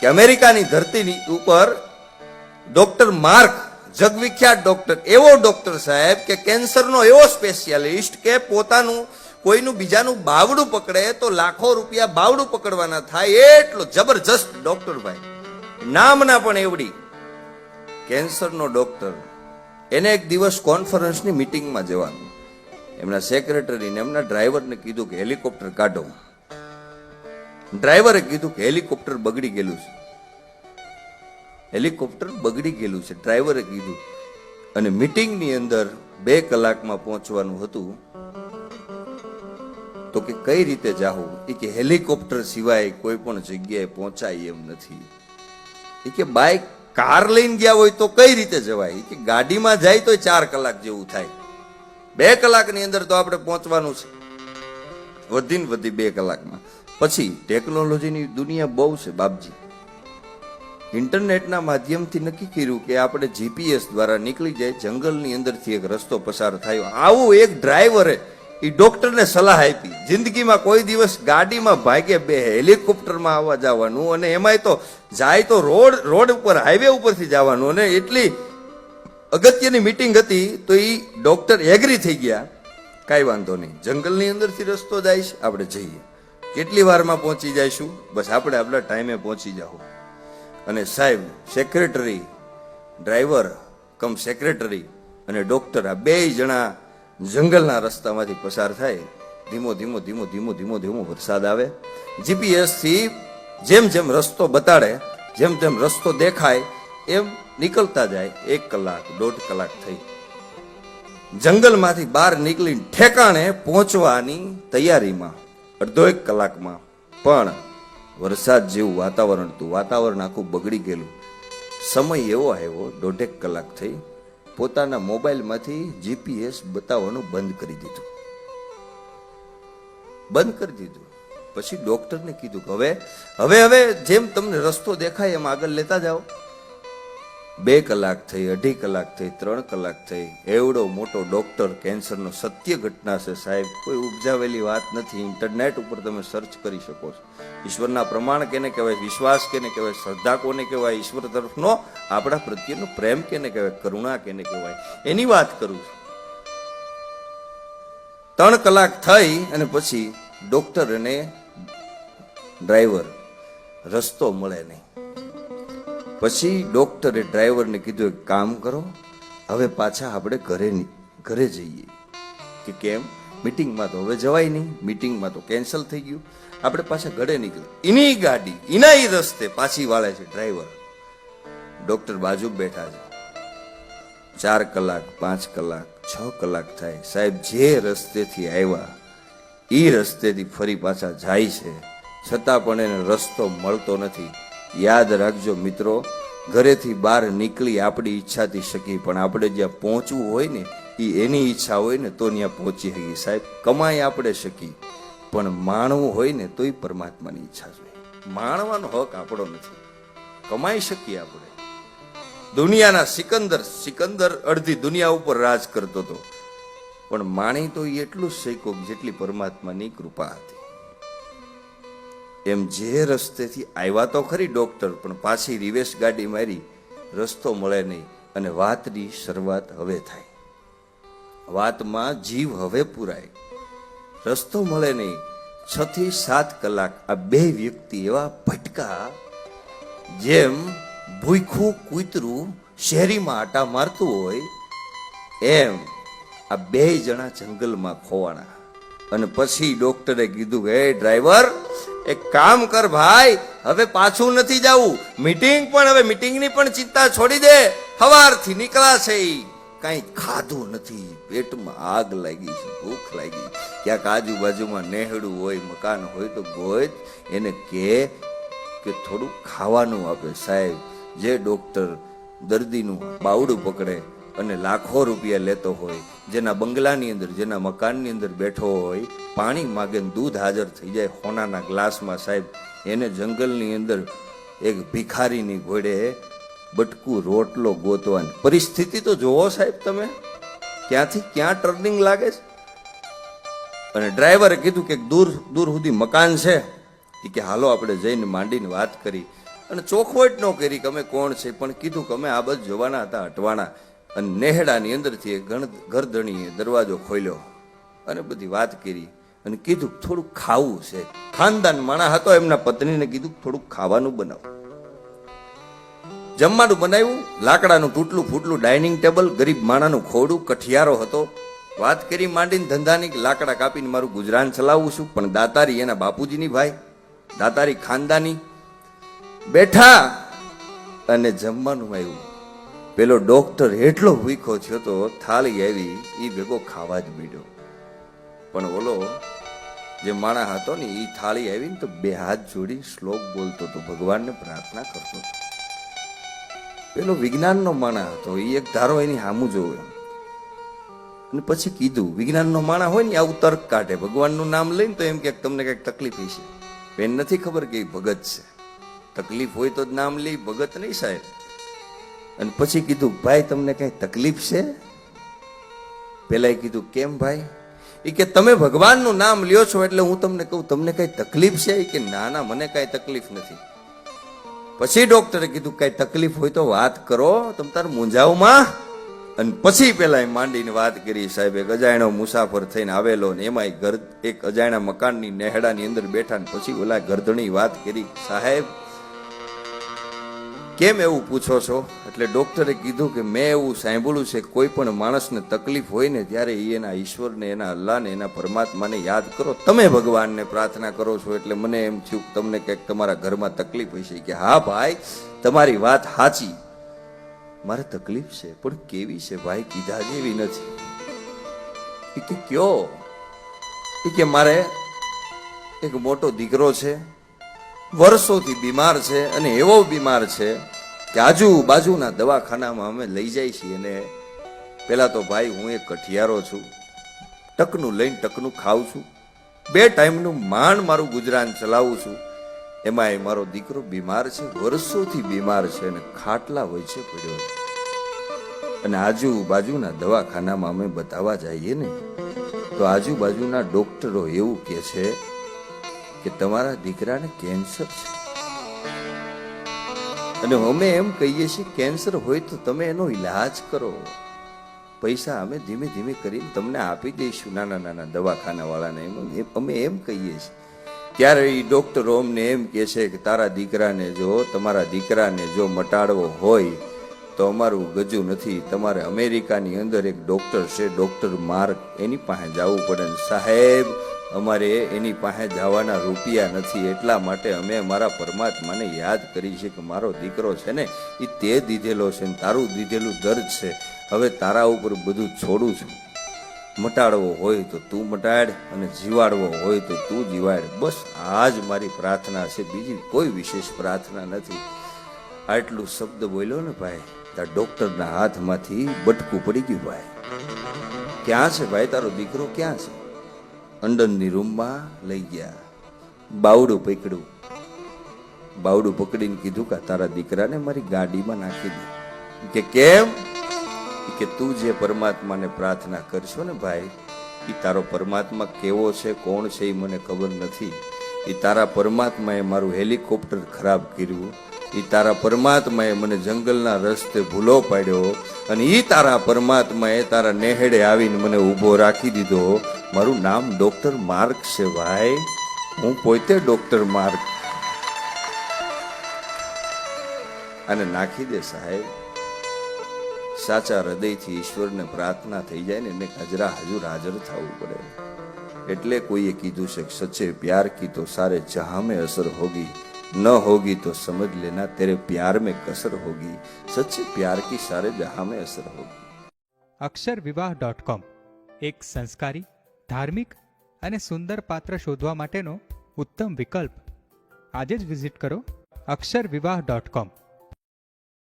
કે અમેરિકાની ધરતીની ઉપર ડોક્ટર માર્ક જગવિખ્યાત ડોક્ટર એવો ડોક્ટર સાહેબ કે કેન્સરનો એવો સ્પેશિયાલિસ્ટ કે પોતાનું કોઈનું બીજાનું બાવડું પકડે તો લાખો રૂપિયા બાવડું પકડવાના થાય એટલો જબરજસ્ત ડોક્ટર ભાઈ. નામના પણ એવડી. કેન્સરનો ડોક્ટર. એને એક દિવસ કોન્ફરન્સની મિટિંગમાં જવાનું. એમના સેક્રેટરીને એમના ડ્રાઈવરને કીધું કે હેલિકોપ્ટર કાઢો. ડ્રાઈવરે કીધું કે હેલિકોપ્ટર બગડી ગયેલું છે. હેલિકોપ્ટર બગડી ગયેલું છે. ડ્રાઈવરે કીધું. અને મિટિંગની અંદર બે કલાકમાં પહોંચવાનું હતું. તો કે કઈ રીતે જાઓ એ કે હેલિકોપ્ટર સિવાય કોઈ પણ જગ્યાએ પહોંચાય એમ નથી. એ કે બાઇક કાર લઈને ગયા હોય તો કઈ રીતે જવાય? કે ગાડીમાં જાય તો ચાર કલાક જેવું થાય. બે કલાકની અંદર તો આપણે પહોંચવાનું છે. વધીને વધી બે કલાકમાં. પછી ટેકનોલોજીની દુનિયા બહુ છે, બાપજી. ઇન્ટરનેટના માધ્યમથી નક્કી કર્યું કે આપણે જીપીએસ દ્વારા નીકળી જાય, જંગલની અંદરથી એક રસ્તો પસાર થયો. આવું એક ડ્રાઈવરે એ ડોક્ટરને સલાહ આપી. જિંદગીમાં કોઈ દિવસ ગાડીમાં ભાગે બે, હેલિકોપ્ટરમાં આવવા જવાનું અને એમાંય તો જાય તો રોડ રોડ ઉપર, હાઈવે ઉપરથી જવાનું અને એટલી અગત્યની મિટિંગ હતી તો એ ડોક્ટર એગ્રી થઈ ગયા. કાંઈ વાંધો નહીં. જંગલની અંદરથી રસ્તો જાય છે, આપણે જઈએ. કેટલી વારમાં પહોંચી જઈશું? બસ આપણે આપણા ટાઈમે પહોંચી જાઓ. અને સાહેબ સેક્રેટરી ડ્રાઈવર કમ સેક્રેટરી અને ડોક્ટર આ બે જણા જંગલના રસ્તામાંથી પસાર થાય. ધીમો ધીમો ધીમો ધીમો ધીમો ધીમો વરસાદ આવે. જીપીએસથી જેમ જેમ રસ્તો બતાડે, જેમ જેમ રસ્તો દેખાય, એમ નીકળતા જાય. એક કલાક, દોઢ કલાક થઈ. જંગલમાંથી બહાર નીકળીને ઠેકાણે પહોંચવાની તૈયારીમાં. અડધો એક કલાકમાં. પણ વરસાદ જેવું વાતાવરણ હતું વાતાવરણ આખું બગડી ગયેલું. સમય એવો આવ્યો, દોઢેક કલાક થઈ, પોતાના મોબાઈલમાંથી જીપીએસ બતાવવાનું બંધ કરી દીધું. બંધ કરી દીધું. પછી ડોક્ટરને કીધું કે હવે હવે હવે જેમ તમને રસ્તો દેખાય એમ આગળ લેતા જાઓ. બે કલાક થઈ, અઢી કલાક થઈ, ત્રણ કલાક થઈ. એવડો મોટો ડોક્ટર કેન્સરનો સત્ય ઘટના છે સાહેબ. કોઈ ઉપજાવેલી વાત નથી. ઇન્ટરનેટ ઉપર તમે સર્ચ કરી શકો છો. ઈશ્વરના પ્રમાણ કેને કહેવાય? વિશ્વાસ કેને કહેવાય? શ્રદ્ધા કોને કહેવાય? ઈશ્વર તરફનો આપણા પ્રત્યેનો પ્રેમ કેને કહેવાય? કરુણા કેને કહેવાય? એની વાત કરું છું. ત્રણ કલાક થઈ અને પછી ડોક્ટર અને ડ્રાઈવર રસ્તો મળે નહીં. પછી ડોક્ટરે ડ્રાઈવરને કીધું, એક કામ કરો, હવે પાછા આપણે ઘરે ઘરે જઈએ. કે કેમ? મીટિંગમાં તો હવે જવાય નહીં. મીટિંગમાં તો કેન્સલ થઈ ગયું. આપણે પાછા ઘરે નીકળી એની ગાડી એના એ રસ્તે પાછી વાળે છે ડ્રાઈવર. ડોક્ટર બાજુ બેઠા છે. ચાર કલાક, પાંચ કલાક, છ કલાક થાય. સાહેબ, જે રસ્તેથી આવ્યા એ રસ્તેથી ફરી પાછા જાય છે. છતાં પણ એને રસ્તો મળતો નથી. યાદ રાખજો મિત્રો, ઘરેથી બહાર નીકળી આપણી ઈચ્છાથી શકી પણ આપણે જ્યાં પહોંચવું હોય ને એ એની ઈચ્છા હોય ને, તો ત્યાં પહોંચી શકીએ. સાહેબ, કમાઈ આપણે શકી પણ માણવું હોય ને, તોય પરમાત્માની ઈચ્છા જોઈએ માણવાનો હક આપણો નથી. કમાઈ શકીએ આપણે. દુનિયાના સિકંદર સિકંદર અડધી દુનિયા ઉપર રાજ કરતો હતો. પણ માણી તો એટલું જ શીખ્યો જેટલી પરમાત્માની કૃપા હતી. એમ જે રસ્તેથી આવ્યા તો ખરી ડૉક્ટર, પણ પાછી રિવેશ ગાડી મારી, રસ્તો મળે નહીં અને વાતની શરૂઆત હવે થાય. વાતમાં જીવ હવે પુરાય. રસ્તો મળે નહીં. છ થી સાત કલાક આ બે વ્યક્તિ એવા ભટકા જેમ ભૂખું કૂતરું શેરીમાં આટા મારતું હોય, એમ આ બે જણા જંગલમાં ખોવાણા. અને પછી ડોક્ટરે કીધું કે ડ્રાઈવર એક કામ કર ભાઈ, હવે પાછું નથી જવું. મીટિંગ પણ, હવે મીટિંગની પણ ચિંતા છોડી દે. સવારથી નીકળાશે કઈ ખાધું નથી. પેટમાં આગ લાગી છે, ભૂખ લાગી. ક્યાંક આજુબાજુમાં નેહડું હોય, મકાન હોય તો ગોય એને કે કે થોડું ખાવાનું આપે સાહેબ. જે ડોક્ટર દર્દીનું બાવડું પકડે અને લાખો રૂપિયા લેતો હોય, જેના બંગલાની અંદર, જેના મકાનની અંદર બેઠો હોય, પાણી માગે દૂધ હાજર થઈ જાય હોનાના ગ્લાસમાં સાહેબ. એને જંગલની અંદર એક ભિખારીની ઘોડે બટકું, રોટલો ગોતવાની. પરિસ્થિતિ તો જોવો સાહેબ તમે. ક્યાંથી ક્યાં ટર્નિંગ લાગે છે? અને ડ્રાઈવરે કીધું કે દૂર દૂર સુધી મકાન છે. એ કે હાલો, આપણે જઈને માંડીને વાત કરી. અને ચોખવટ ન કરી કે અમે કોણ છે, પણ કીધું કે અમે આ બધું જવાના હતા અટવાણા. અને નેહડાની અંદરથી એ ગણ ગરદણીએ દરવાજો ખોલ્યો અને બધી વાત કરી અને કીધું, થોડુંક ખાવું છે. ખાનદાન માણા હતો, એમના પત્નીને કીધું, થોડુંક ખાવાનું બનાવો. જમવાનું બનાવ્યું, લાકડાનું તૂટલું ફૂટલું ડાઇનિંગ ટેબલ, ગરીબ માણાનું ખોડું, કઠિયારો હતો. વાત કરી માંડીને ધંધાની લાકડા કાપીને મારું ગુજરાન ચલાવું છું, પણ દાતારી એના બાપુજીની ભાઈ, દાતારી ખાનદાની. બેઠા અને જમવાનું આવ્યું. પેલો ડોક્ટર એટલો ભૂખો થયો તો થાળી આવી એ ભેગો ખાવા જ મીડ્યો. પણ ઓલો જે માણા હતો ને એ થાળી આવી ને તો બે હાથ જોડી શ્લોક બોલતો તો ભગવાનને પ્રાર્થના કરતો હતો. પેલો વિજ્ઞાનનો માણા હતો એ એક ધારો એની હામું જોવે અને પછી કીધું, વિજ્ઞાનનો માણા હોય ને આવું તર્ક કાઢે, ભગવાનનું નામ લઈને તો એમ કે તમને કંઈક તકલીફ હશે. એને નથી ખબર કે એ ભગત છે. તકલીફ હોય તો જ નામ લે ભગત નહીં સાહેબ. અને પછી કીધું, ભાઈ, તમને કઈ તકલીફ છે? પેલા કીધું, કેમ ભાઈ? એ કે, તમે ભગવાનનું નામ લ્યો છો એટલે હું તમને કહું, તમને કઈ તકલીફ છે? કે ના ના મને કઈ તકલીફ નથી. પછી ડોક્ટરે કીધું, કઈ તકલીફ હોય તો વાત કરો, તમ તાર મૂંઝાવમાં. અને પછી પેલા માંડીને વાત કરી, સાહેબ, એક અજાણ્યો મુસાફર થઈને આવેલો ને એમાં ઘર, એક અજાણ્યા મકાનની નેહડાની અંદર બેઠા ને પછી ઓલા ગરદણી વાત કરી, સાહેબ કેમ એવું પૂછો છો? એટલે ડૉક્ટરે કીધું કે મેં એવું સાંભળ્યું છે, કોઈ પણ માણસને તકલીફ હોય ને ત્યારે એ એના ઈશ્વરને, એના અલ્લાહને, એના પરમાત્માને યાદ કરો. તમે ભગવાનને પ્રાર્થના કરો છો, એટલે મને એમ થયું તમને કંઈક તમારા ઘરમાં તકલીફ હશે કે હા ભાઈ, તમારી વાત સાચી. મારે તકલીફ છે, પણ કેવી છે ભાઈ? કીધા જેવી નથી. કે કયો? કે મારે એક મોટો દીકરો છે વર્ષોથી બીમાર છે અને એવો બીમાર છે કે આજુબાજુના દવાખાનામાં અમે લઈ જાય છીએ અને પેલા તો ભાઈ હું એક કઠિયારો છું, ટકનું લઈને ટકનું ખાઉં છું. બે ટાઈમનું માંડ મારું ગુજરાન ચલાવું છું. એમાં એ મારો દીકરો બીમાર છે, વર્ષોથી બીમાર છે અને ખાટલા હોય છે. પડ્યો અને આજુબાજુના દવાખાનામાં અમે બતાવવા જઈએ ને, તો આજુબાજુના ડોક્ટરો એવું કહે છે કે તમારા દીકરાને કેન્સર છે. અને અમે એમ કહીએ છીએ, કેન્સર હોય તો તમે એનો ઈલાજ કરો. પૈસા અમે ધીમે ધીમે કરીને તમને આપી દઈશું નાના નાના દવાખાનાવાળાને એમ. અમે એમ કહીએ છીએ. ત્યારે એ ડૉક્ટરો અમને એમ કહે છે કે, તારા દીકરાને જો, તમારા દીકરાને જો મટાડવો હોય, તો અમારું ગજુ નથી. તમારે અમેરિકાની અંદર એક ડૉક્ટર છે, ડૉક્ટર માર્ક. એની પાસે જવું પડે સાહેબ અમારે એની પાસે જવાના રૂપિયા નથી, એટલા માટે અમે અમારા પરમાત્માને યાદ કરી છે કે મારો દીકરો છે ને એ તે દીધેલો છે ને, તારું દીધેલું દર્દ છે. હવે તારા ઉપર બધું છોડું છું. મટાડવો હોય તો તું મટાડ અને જીવાડવો હોય તો તું જીવાડ. બસ આ જ મારી પ્રાર્થના છે. બીજી કોઈ વિશેષ પ્રાર્થના નથી. આટલું શબ્દ બોલ્યો ને ભાઈ તાર ડોક્ટરના હાથમાંથી બટકું પડી ગયું ભાઈ. ક્યાં છે ભાઈ તારો દીકરો? ક્યાં છે? અંડરની રૂમમાં લઈ ગયા. બાવડું પકડ્યું. બાવડું પકડીને કીધું કે તારા દીકરાને મારી ગાડીમાં નાખી દે. કે કેમ? કે, તું જે પરમાત્માને પ્રાર્થના કરશો ને ભાઈ એ તારો પરમાત્મા કેવો છે, કોણ છે એ મને ખબર નથી. એ તારા પરમાત્માએ મારું હેલિકોપ્ટર ખરાબ કર્યું. એ તારા પરમાત્માએ મને જંગલના રસ્તે ભૂલો પાડ્યો. અને એ તારા પરમાત્માએ તારા નેહેડે આવીને મને ઊભો રાખી દીધો. મારું નામ ડોક્ટર માર્ક છે ભાઈ હું પોતે ડોક્ટર માર્ક અને નાખી દે સાહેબ સાચા હૃદયથી ઈશ્વરને પ્રાર્થના થઈ જાય ને એને હજરા હજુર હાજર થવું પડે એટલે કોઈએ કીધું છે કે સચ્ચે પ્યાર કી તો સારે જહાં में असर होगी न होगी तो समझ लेना तेरे प्यार में कसर होगी सच्चे प्यार की सारे जहां में असर होगी અક્ષર વિવાહ ડોટ કોમ એક સંસ્કારી ધાર્મિક અને સુંદર પાત્ર શોધવા માટેનો ઉત્તમ વિકલ્પ. આજે જ વિઝિટ કરો અક્ષર વિવાહ ડોટ કોમ.